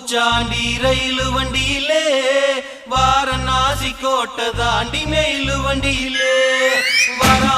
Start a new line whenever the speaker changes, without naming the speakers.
பூச்சாண்டி ரயிலு வண்டியிலே வாரணாசி கோட்டை தாண்டி மெயிலு வண்டியிலே. வரா